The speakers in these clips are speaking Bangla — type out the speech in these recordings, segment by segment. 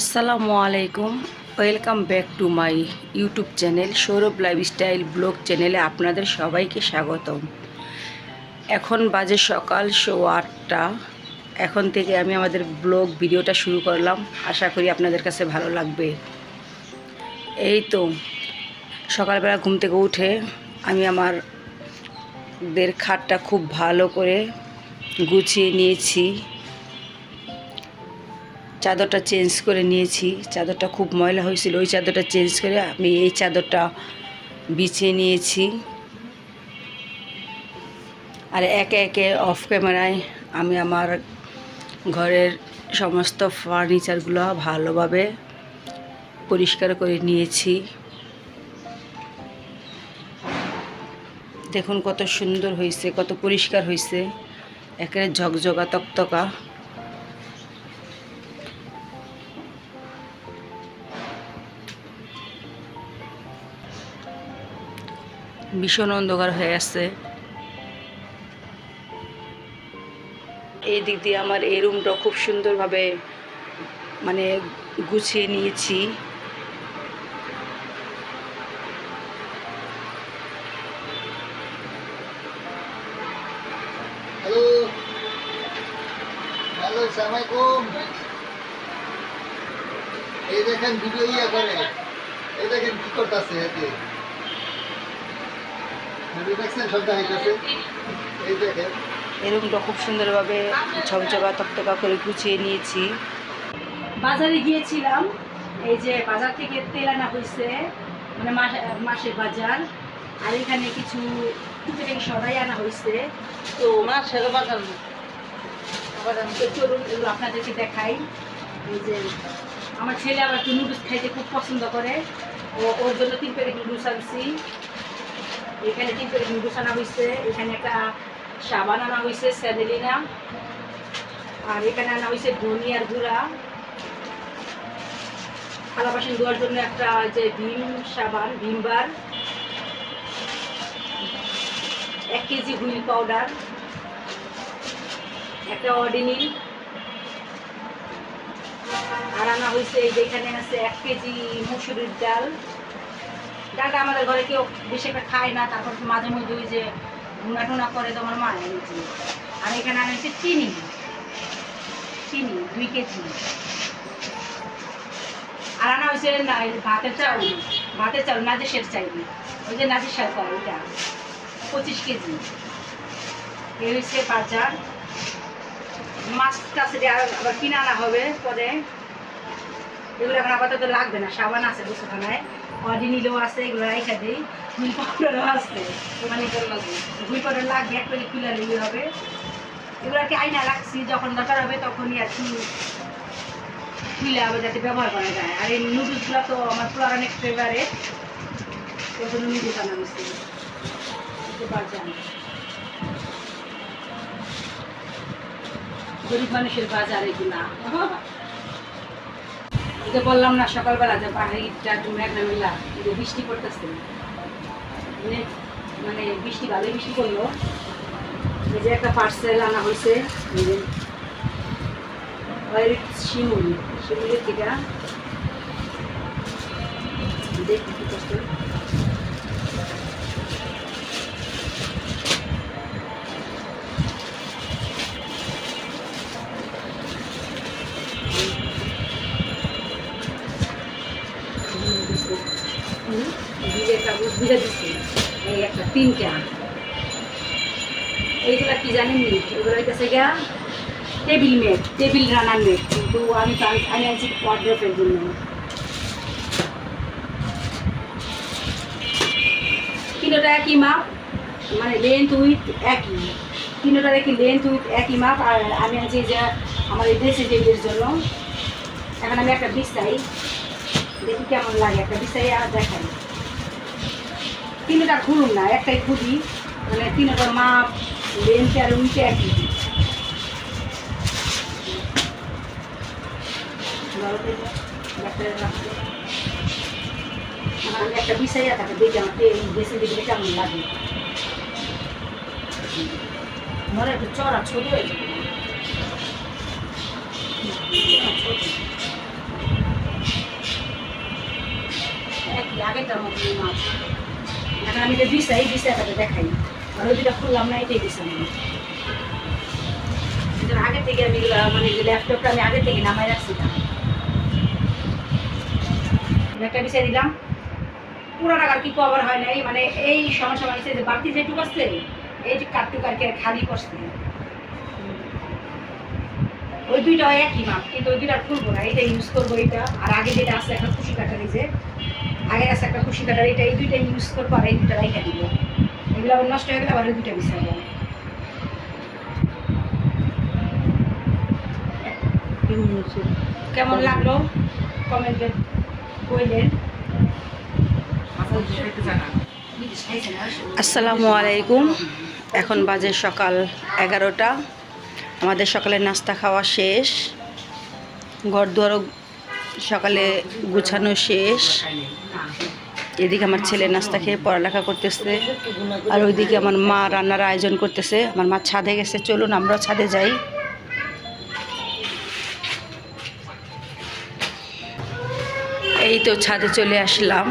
আসসালামু আলাইকুম। Welcome back to my YouTube channel Sourav lifestyle vlog চ্যানেলে আপনাদের সবাইকে স্বাগতম। এখন বাজে সকাল শো আটটা। এখন থেকে আমি আমাদের ব্লগ ভিডিওটা শুরু করলাম। আশা করি আপনাদের কাছে ভালো লাগবে। এই তো, সকালবেলা ঘুম থেকে উঠে আমি আমার দের খাটটা খুব ভালো করে গুছিয়ে নিয়েছি। চাদরটা চেঞ্জ করে নিয়েছি। চাদরটা খুব ময়লা হয়েছিল, ওই চাদরটা চেঞ্জ করে আমি এই চাদরটা বিছিয়ে নিয়েছি। আর একে একে অফ ক্যামেরায় আমি আমার ঘরের সমস্ত ফার্নিচারগুলো ভালোভাবে পরিষ্কার করে নিয়েছি। দেখুন কত সুন্দর হয়েছে, কত পরিষ্কার হয়েছে। একেবারে ঝকঝকা, তকতকা। ভীষণ অন্ধকার হয়ে আসছে এই দিক দিয়ে আমার এই রুমটা খুব সুন্দরভাবে মানে গুছিয়ে নিয়েছি। হ্যালো হ্যালো এই দেখেন ভিডিও ইয়া করে। এই দেখেন কি করতেছে এতে ভিডিও দেখছেন সব দেখাইতেছে এই রুমটা খুব সুন্দরভাবে ঝকঝকা তকতকা করে গুছিয়ে নিয়েছি। বাজারে গিয়েছিলাম এই যে বাজার থেকে তেল আনা হয়েছে মানে মাস- মাসের বাজার আর এখানে কিছু টুকিটাকি সরাই আনা হয়েছে। তো মাছের বাজার তো চলুন এগুলো আপনাদেরকে দেখাই। এই যে আমার ছেলে আবার একটু নুডলস খাইতে খুব পছন্দ করে। ও ওর জন্য তিন প্যাকেট নুডলস আনছি। এখানে তিন প্যাকেট আনা হয়েছে এখানে একটা সাবান আনা হয়েছে স্যাভেলিনা আর এখানে আনা হয়েছে ধনিয়ার গুঁড়া। থালা বাসন ধোয়ার জন্য একটা যে ভীম সাবান ভীমবার এক কেজি হুইল পাউডার। একটা অর্ডিনিল আর আনা হয়েছে এই যে এখানে আছে এক কেজি মুসুরির ডাল। ডালটা আমাদের ঘরে কেউ বেশি একটা খায় না, তারপর মাঝে মধ্যে ওই যে ভুনা টুনা করে তোমার মা এনেছে আর এখানে আনা হয়েছে চিনি। চিনি, দুই কেজি। আর আনা হয়েছে ভাতের চাউল। ভাতের চাউল, নাজেসের চাইবে ওই যে নাজের সরকার ওইটা। পঁচিশ কেজি। এই হচ্ছে বাজার। মাছ টাছ আবার কিনে আনা হবে পরে। এগুলো এখন আপাতত লাগবে না, সাবান আছে দুশোখানায় অর্ডিনিলও আছে, এগুলো রাইখা দিই। হুইল পাউডারও আছে। মানে হুইল পাউডার লাগবে, এক খুলে নিয়ে হবে। এগুলো আইনা রাখছি, যখন দরকার হবে তখনই আর কি খুলে হবে যাতে ব্যবহার করা যায়। আর এই নুডলসগুলো তো আমার পুরো অনেক ফেভারেট ওই জন্য নুডলস আনা গরিব মানুষের বাজার এগুলা। যে বললাম না সকালবেলা যে পাহাড়িটা একটু মেঘনা মেলা যে বৃষ্টি পড়তেছে। মানে মানে বৃষ্টি, ভালোই বৃষ্টি করল এই যে একটা পার্সেল আনা হয়েছে, এই যে শিমুলি, শিমুলির থেকে দেখি বুঝে দিচ্ছি। এই একটা তিনটা। এইগুলা কি জানেন নি? এগুলো হইতেছে গিয়া টেবিল মেট টেবিল রানার মেট কিন্তু আমি আমি আনছি ওয়ার্ড্রপের জন্য। তিনটা একই মাপ? মানে লেন্থ উইথ একই। তিনটার একই লেন্থ উইথ একই মাপ? আর আমি আনছি যে আমার এই ড্রেসিং টেবিলের জন্য। এখন আমি একটা বিছাই। দেখি কেমন লাগে, একটা বিছাই আর দেখাই। তিনটা খুলুন না একটাই খুলি মানে তিনটার মাপ লেন্থ আর তো এটা, একটা বিছাইয়া থাকে দেখি এই ড্রেসিং টেবিলে কেমন লাগে? মনে একটু চড়া ছোট হয়ে যাবে। ছোট মতো মাছ এখন আমি এটা বিছাই বিছাইটাতে দেখাই। আর ওই খুললাম না, এটাই আমি আগে থেকে আমি মানে ল্যাপটপটা আমি আগে থেকে নামাই রাখছিলাম একটা বিছাই দিলাম। পুরো টাকার কি কভার হয় নাই মানে এই সমস্যা মানে যে বাড়তি যেটুকু আসছে এই যে কাটটুক আর কি আর খালি করছে। ওই দুইটা একই মাপ, কিন্তু ওই দুইটা খুলবো না এটা ইউজ করব এটা আর আগে যেটা আছে একটা খুশি এই যে আগে আছে একটা খুশি কাটার, এটা এই দুইটা ইউজ করব আর এই দুইটা রেখে দিব। এগুলো আবার নষ্ট হয়ে গেলে আবার ওই দুইটা বিছাবো কেমন লাগল? কমেন্টে কইলেন আসসালামু আলাইকুম। এখন বাজে সকাল এগারোটা। আমাদের সকালের নাস্তা খাওয়া শেষ। ঘর দুয়ারও সকালে গুছানো শেষ। এদিকে আমার ছেলে নাস্তা খেয়ে পড়ালেখা করতেছে। আর ওইদিকে আমার মা রান্নার আয়োজন করতেছে। আমার মা ছাদে গেছে। চলুন, আমরাও ছাদে যাই। এই তো ছাদে চলে আসলাম।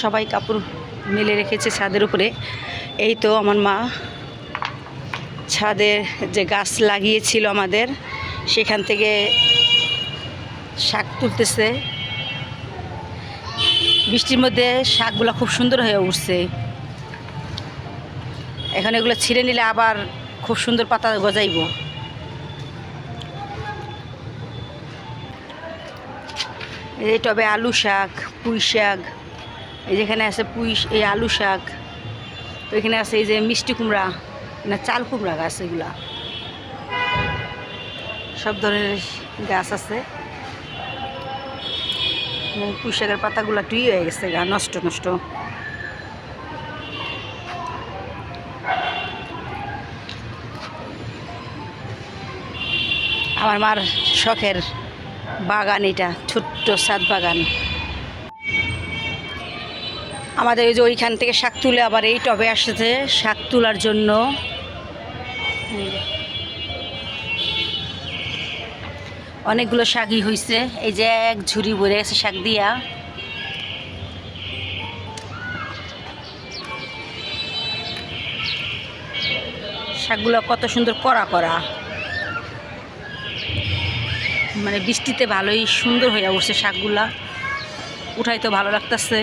সবাই কাপড় মেলে রেখেছে ছাদের উপরে। এই তো আমার মা ছাদের যে গাছ লাগিয়েছিল আমাদের, সেখান থেকে শাক তুলতেছে। বৃষ্টির মধ্যে শাকগুলো খুব সুন্দর হয়ে উঠছে। এখন এগুলো ছিঁড়ে নিলে আবার খুব সুন্দর পাতা গজাইব। এই টবে আলু শাক, পুঁই শাক, এই যেখানে আছে পুঁই এই আলু শাক, তো এখানে আছে এই যে মিষ্টি কুমড়া, না চাল কুমড়া গাছ এগুলা। সব ধরনের গাছ আছে। পুঁই পাতাগুলো টুই হয়ে গেছে গা, নষ্ট নষ্ট। আমার মার শখের বাগান এটা, ছোট্ট সাত বাগান। আমাদের ওই যে ওইখান থেকে শাক তুলে আবার এই টবে আসছে শাক তোলার জন্য। অনেকগুলো শাকই হয়েছে এই যে এক ঝুড়ি ভরে গেছে শাক দিয়া। শাকগুলো কত সুন্দর করা করা মানে বৃষ্টিতে ভালোই সুন্দর হয়ে উঠছে শাকগুলা। উঠাই তো ভালো লাগতেছে।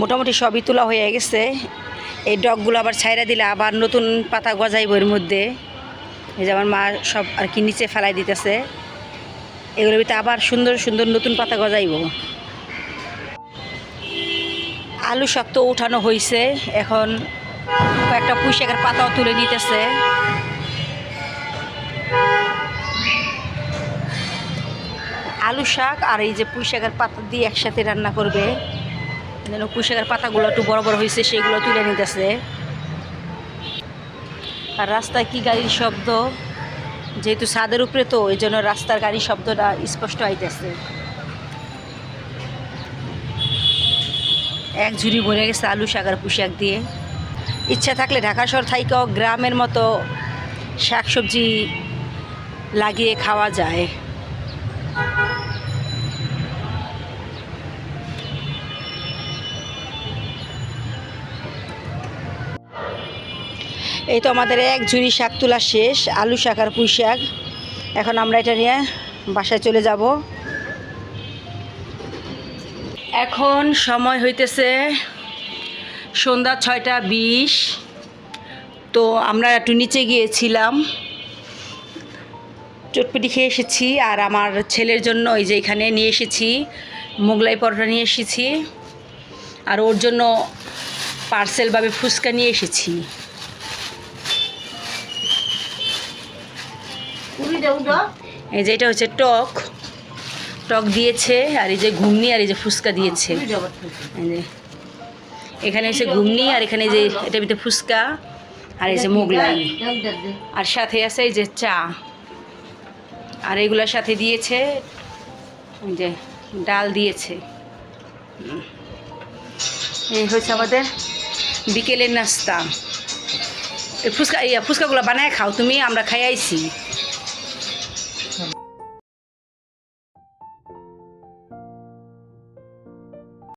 মোটামুটি সবই তোলা হয়ে গেছে। এই ডগগুলো আবার ছাইরা দিলে আবার নতুন পাতা গজাইব এর মধ্যে। এই যে আমার মা সব আর কি নিচে ফেলাই দিতেছে। এগুলোর ভিতরে আবার সুন্দর সুন্দর নতুন পাতা গজাইব। আলু শাক তো উঠানো হয়েছে এখন কয়েকটা পুঁই শাকের পাতাও তুলে নিতেছে। আলু শাক আর এই যে পুঁই শাকের পাতা দিয়ে একসাথে রান্না করবে। যেন পুঁই শাকের পাতাগুলো একটু বড় বড় হয়েছে সেগুলো তুলে নিতেছে। আর রাস্তায় কি গাড়ির শব্দ? যেহেতু ছাদের উপরে তো এই জন্য রাস্তার গাড়ির শব্দটা স্পষ্ট আইতেছে। এক ঝুড়ি ভরে গেছে আলু শাক আর পুঁই দিয়ে। ইচ্ছা থাকলে ঢাকা শহর থাইকেও গ্রামের মতো শাকসবজি লাগিয়ে খাওয়া যায়। এই তো আমাদের এক ঝুড়ি শাক তোলা শেষ, আলু শাক আর পুঁই শাক। এখন আমরা এটা নিয়ে বাসায় চলে যাব। এখন সময় হইতেছে সন্ধ্যা ছয়টা বিশ। তো আমরা একটু নিচে গিয়েছিলাম। চটপটি খেয়ে এসেছি আর আমার ছেলের জন্য ওই যে এখানে নিয়ে এসেছি, মোগলাই পরোটা নিয়ে এসেছি। আর ওর জন্য পার্সেলভাবে ফুচকা নিয়ে এসেছি। এই যে এটা হচ্ছে টক। টক দিয়েছে আর এই যে ঘুমনি আর এই যে ফুচকা দিয়েছে। এখানে এসে ঘুমনি আর এখানে যে এটা ভিতরে ফুচকা আর এই যে মোগলাই। আর সাথে আছে এই যে চা। আর এগুলোর সাথে দিয়েছে যে ডাল দিয়েছে। এই হচ্ছে আমাদের বিকেলের নাস্তা। এই ফুচকা ইয়া ফুচকাগুলো বানায় খাও তুমি আমরা খাই আইছি।